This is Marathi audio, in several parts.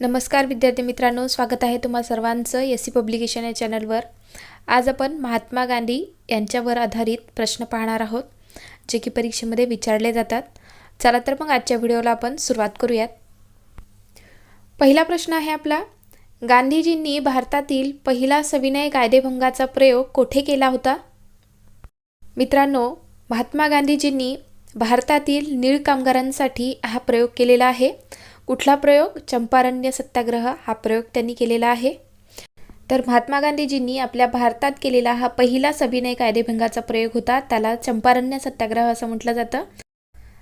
नमस्कार विद्यार्थी मित्रांनो स्वागत आहे तुम्हा सर्वांचं एस सी पब्लिकेशन या चॅनलवर. आज आपण महात्मा गांधी यांच्यावर आधारित प्रश्न पाहणार आहोत जे की परीक्षेमध्ये विचारले जातात. चला तर मग आजच्या व्हिडिओला आपण सुरुवात करूयात. पहिला प्रश्न आहे आपला गांधीजींनी भारतातील पहिला सविनय कायदेभंगाचा प्रयोग कोठे केला होता? मित्रांनो महात्मा गांधीजींनी भारतातील नीळ कामगारांसाठी हा प्रयोग केलेला आहे. कुठला प्रयोग? चंपारण्य सत्याग्रह हा प्रयोग त्यांनी केलेला आहे. तर महात्मा गांधीजींनी आपल्या भारतात केलेला हा पहिला सविनय कायदेभंगाचा प्रयोग होता. त्याला चंपारण्य सत्याग्रह असं म्हटलं जातं.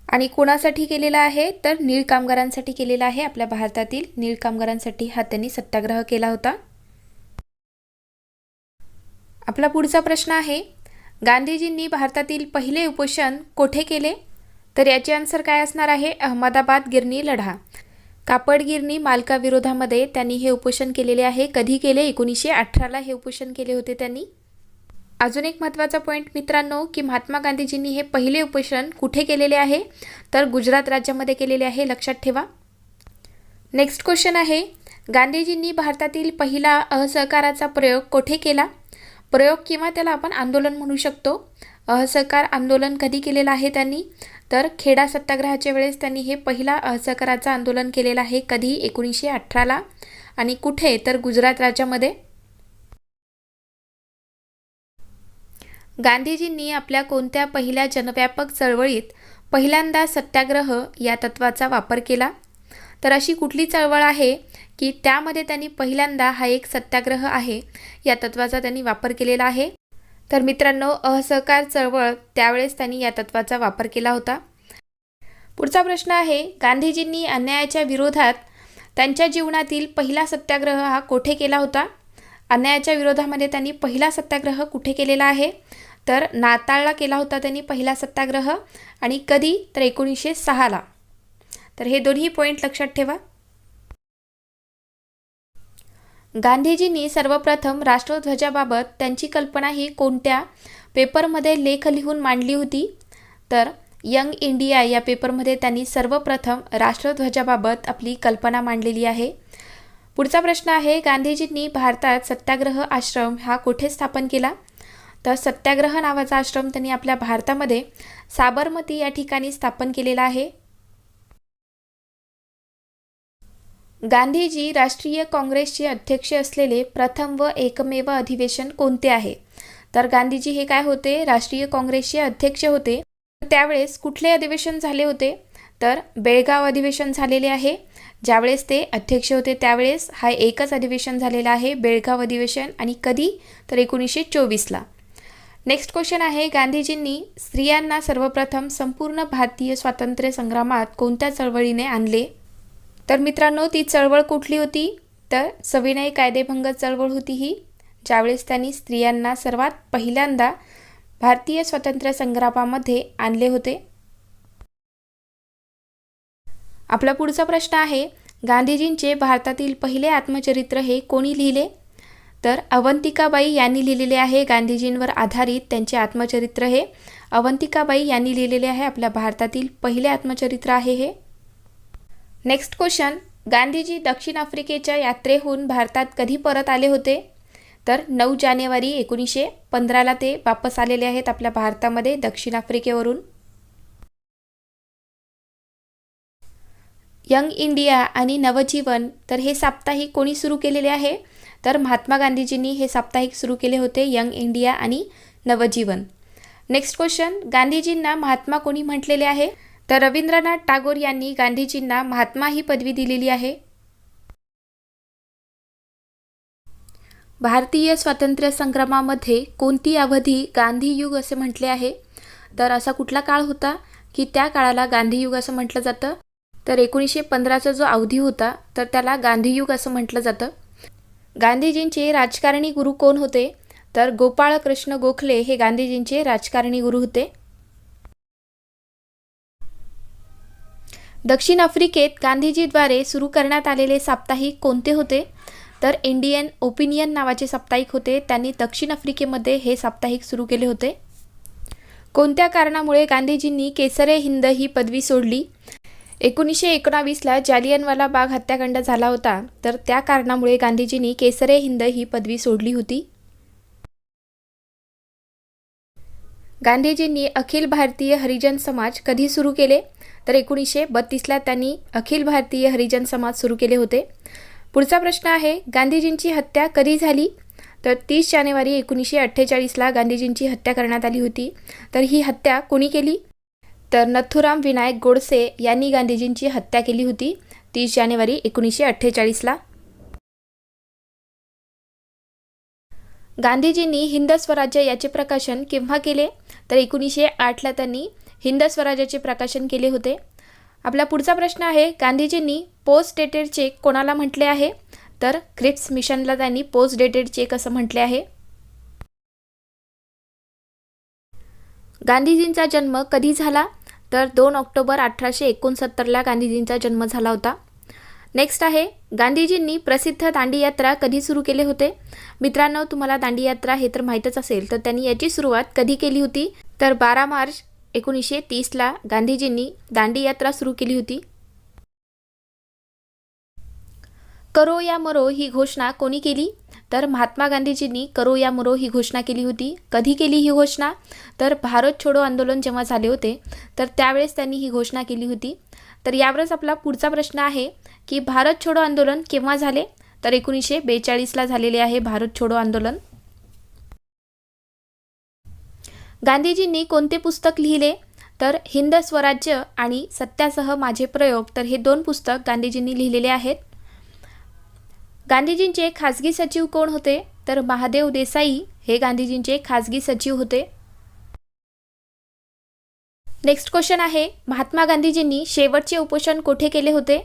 आणि कोणासाठी केलेला आहे? तर नीळ कामगारांसाठी केलेला आहे. आपल्या भारतातील नीळ कामगारांसाठी हा त्यांनी सत्याग्रह केला होता. आपला पुढचा प्रश्न आहे गांधीजींनी भारतातील पहिले उपोषण कोठे केले? तर याचे आन्सर काय असणार आहे? अहमदाबाद गिरणी लढा. कापडगिरणी मालकाविरोधामध्ये त्यांनी हे उपोषण केलेले आहे. कधी केले? एकोणीसशे अठराला हे उपोषण केले होते त्यांनी. अजून एक महत्त्वाचा पॉईंट मित्रांनो की महात्मा गांधीजींनी हे पहिले उपोषण कुठे केलेले आहे? तर गुजरात राज्यामध्ये केलेले आहे. लक्षात ठेवा. नेक्स्ट क्वेश्चन आहे गांधीजींनी भारतातील पहिला असहकाराचा प्रयोग कोठे केला? प्रयोग किंवा त्याला आपण आंदोलन म्हणू शकतो. असहकार आंदोलन कधी केलेलं आहे त्यांनी? तर खेडा सत्याग्रहाच्या वेळेस त्यांनी हे पहिला असहकाराचं आंदोलन केलेलं आहे कधी एकोणीसशे अठराला. आणि कुठे तर गुजरात राज्यामध्ये. गांधीजींनी आपल्या कोणत्या पहिल्या जनव्यापक चळवळीत पहिल्यांदा सत्याग्रह या तत्वाचा वापर केला? तर अशी कुठली चळवळ आहे की त्यामध्ये त्यांनी पहिल्यांदा हा एक सत्याग्रह आहे या तत्वाचा त्यांनी वापर केलेला आहे? तर मित्रांनो असहकार चळवळ त्यावेळेस त्यांनी या तत्वाचा वापर केला होता. पुढचा प्रश्न आहे गांधीजींनी अन्यायाच्या विरोधात त्यांच्या जीवनातील पहिला सत्याग्रह हा कोठे केला होता? अन्यायाच्या विरोधामध्ये त्यांनी पहिला सत्याग्रह कुठे केलेला आहे? तर नाताळला केला होता त्यांनी पहिला सत्याग्रह आणि कधी? तर एकोणीसशे सहाला. तर हे दोन्ही पॉईंट लक्षात ठेवा. गांधीजींनी सर्वप्रथम राष्ट्रध्वजाबाबत त्यांची कल्पना ही कोणत्या पेपरमध्ये लेख लिहून मांडली होती? तर यंग इंडिया या पेपरमध्ये त्यांनी सर्वप्रथम राष्ट्रध्वजाबाबत आपली कल्पना मांडलेली आहे. पुढचा प्रश्न आहे गांधीजींनी भारतात सत्याग्रह आश्रम हा कुठे स्थापन केला? तर सत्याग्रह नावाचा आश्रम त्यांनी आपल्या भारतामध्ये साबरमती या ठिकाणी स्थापन केलेला आहे. गांधीजी राष्ट्रीय काँग्रेसचे अध्यक्ष असलेले प्रथम व एकमेव अधिवेशन कोणते आहे? तर गांधीजी हे काय होते? राष्ट्रीय काँग्रेसचे अध्यक्ष होते. त्यावेळेस कुठले अधिवेशन झाले होते? तर बेळगाव अधिवेशन झालेले आहे. ज्यावेळेस ते अध्यक्ष होते त्यावेळेस हा एकच अधिवेशन झालेला आहे बेळगाव अधिवेशन आणि कधी? तर एकोणीसशे चोवीसला. नेक्स्ट क्वेश्चन आहे गांधीजींनी स्त्रियांना सर्वप्रथम संपूर्ण भारतीय स्वातंत्र्य संग्रामात कोणत्या चळवळीने आणले? तर मित्रांनो ती चळवळ कुठली होती? तर सविनय कायदेभंग चळवळ होती ही ज्यावेळेस त्यांनी स्त्रियांना सर्वात पहिल्यांदा भारतीय स्वातंत्र्य संग्रामामध्ये आणले होते. आपला पुढचा प्रश्न आहे गांधीजींचे भारतातील पहिले आत्मचरित्र हे कोणी लिहिले? तर अवंतिकाबाई यांनी लिहिलेले आहे गांधीजींवर आधारित त्यांचे आत्मचरित्र हे. अवंतिकाबाई यांनी लिहिलेले आहे आपल्या भारतातील पहिले आत्मचरित्र आहे हे. नेक्स्ट क्वेश्चन गांधीजी दक्षिण आफ्रिकेच्या यात्रेहून भारतात कधी परत आले होते? तर नऊ जानेवारी एकोणीसशे पंधराला ते वापस आलेले आहेत आपल्या भारतामध्ये दक्षिण आफ्रिकेवरून. यंग इंडिया आणि नवजीवन तर हे साप्ताहिक कोणी सुरू केलेले आहे? तर महात्मा गांधीजींनी हे साप्ताहिक सुरू केले होते यंग इंडिया आणि नवजीवन. नेक्स्ट क्वेश्चन गांधीजींना महात्मा कोणी म्हटलेले आहे? तर रवींद्रनाथ टागोर यांनी गांधीजींना महात्मा ही पदवी दिलेली आहे. भारतीय स्वातंत्र्य संग्रामामध्ये कोणती अवधी गांधीयुग असे म्हटले आहे? तर असा कुठला काळ होता की त्या काळाला गांधीयुग असं म्हटलं जातं? तर एकोणीसशे पंधराचा जो अवधी होता तर त्याला गांधीयुग असं म्हटलं जातं. गांधीजींचे राजकारणी गुरु कोण होते? तर गोपाळकृष्ण गोखले हे गांधीजींचे राजकारणी गुरु होते. दक्षिण आफ्रिकेत गांधीजीद्वारे सुरू करण्यात आलेले साप्ताहिक कोणते होते? तर इंडियन ओपिनियन नावाचे साप्ताहिक होते. त्यांनी दक्षिण आफ्रिकेमध्ये हे साप्ताहिक सुरू केले होते. कोणत्या कारणामुळे गांधीजींनी केसरे हिंद ही पदवी सोडली? एकोणीसशे एकोणावीसला जालियनवाला बाग हत्याकांड झाला होता. तर त्या कारणामुळे गांधीजींनी केसरे हिंद ही पदवी सोडली होती. गांधीजींनी अखिल भारतीय हरिजन समाज कधी सुरू केले? तर एकोणीसशे बत्तीसला त्यांनी अखिल भारतीय हरिजन समाज सुरू केले होते. पुढचा प्रश्न आहे गांधीजींची हत्या कधी झाली? तर तीस जानेवारी एकोणीसशे अठ्ठेचाळीसला गांधीजींची हत्या करण्यात आली होती. तर ही हत्या कोणी केली? तर नथुराम विनायक गोडसे यांनी गांधीजींची हत्या केली होती तीस जानेवारी एकोणीसशे अठ्ठेचाळीसला. गांधीजींनी हिंद स्वराज्य याचे प्रकाशन केव्हा केले? तर एकोणीसशे आठला त्यांनी हिंद स्वराज्याचे प्रकाशन केले होते. आपला पुढचा प्रश्न आहे गांधीजींनी पोस्ट डेटेड चेक कोणाला म्हटले आहे? तर क्रिप्स मिशनला त्यांनी पोस्ट डेटेड चेक असं म्हटले आहे. गांधीजींचा जन्म कधी झाला? तर दोन ऑक्टोबर अठराशे एकोणसत्तरला गांधीजींचा जन्म झाला होता. नेक्स्ट आहे गांधीजींनी प्रसिद्ध दांडीयात्रा कधी सुरू केले होते? मित्रांनो तुम्हाला दांडीयात्रा हे तर माहीतच असेल तर त्यांनी याची सुरुवात कधी केली होती? तर बारा मार्च एकोणीसशे तीसला गांधीजींनी दांडी यात्रा सुरू केली होती. करो या मरो ही घोषणा कोणी केली? तर महात्मा गांधीजींनी करो या मरो ही घोषणा केली होती. कधी केली ही घोषणा? तर भारत छोडो आंदोलन जेव्हा झाले होते तर त्यावेळेस त्यांनी ही घोषणा केली होती. तर यावरच आपला पुढचा प्रश्न आहे की भारत छोडो आंदोलन केव्हा झाले? तर एकोणीसशे बेचाळीसला झालेले आहे भारत छोडो आंदोलन. गांधीजींनी कोणते पुस्तक लिहिले? तर हिंद स्वराज्य आणि सत्यासह माझे प्रयोग तर हे दोन पुस्तक गांधीजींनी लिहिलेले आहेत. गांधीजींचे खाजगी सचिव कोण होते? तर महादेव देसाई हे गांधीजींचे खाजगी सचिव होते. नेक्स्ट क्वेश्चन आहे महात्मा गांधीजींनी शेवटचे उपोषण कोठे केले होते?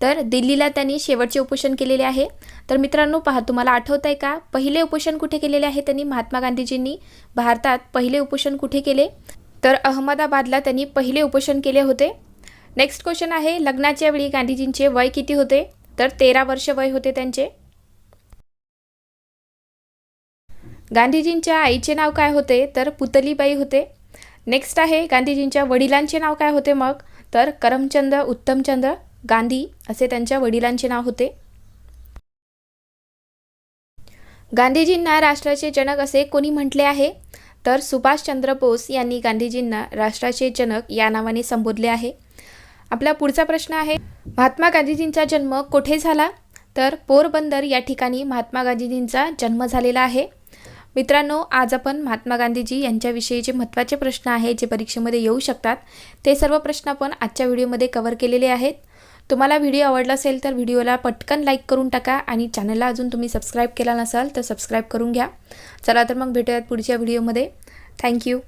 तर दिल्लीला त्यांनी शेवटचे उपोषण केलेले आहे. तर मित्रांनो पहा तुम्हाला आठवत आहे का? पहिले उपोषण कुठे केलेले आहे त्यांनी? महात्मा गांधीजींनी भारतात पहिले उपोषण कुठे केले? तर अहमदाबादला त्यांनी पहिले उपोषण केले होते. नेक्स्ट क्वेश्चन आहे लग्नाच्या वेळी गांधीजींचे वय किती होते? तर तेरा वर्ष वय होते त्यांचे. गांधीजींच्या आईचे नाव काय होते? तर पुतलीबाई होते. नेक्स्ट आहे गांधीजींच्या वडिलांचे नाव काय होते मग? तर करमचंद उत्तमचंद गांधी असे त्यांच्या वडिलांचे नाव होते. गांधीजींना राष्ट्राचे जनक असे कोणी म्हटले आहे? तर सुभाषचंद्र बोस यांनी गांधीजींना राष्ट्राचे जनक या नावाने संबोधले आहे. आपला पुढचा प्रश्न आहे महात्मा गांधीजींचा जन्म कोठे झाला? तर पोरबंदर या ठिकाणी महात्मा गांधीजींचा जन्म झालेला आहे. मित्रांनो आज आपण महात्मा गांधीजी यांच्याविषयी जे महत्त्वाचे प्रश्न आहे जे परीक्षेमध्ये येऊ शकतात. ते सर्व प्रश्न आपण आजच्या व्हिडिओमध्ये कवर केलेले आहेत. तुम्हाला व्हिडिओ आवडला असेल तर व्हिडिओला पटकन लाईक करून टाका आणि चॅनलला अजून तुम्ही सबस्क्राईब केला नसाल तर सबस्क्राईब करून घ्या. चला तर मग भेटूयात पुढच्या व्हिडिओमध्ये थँक्यू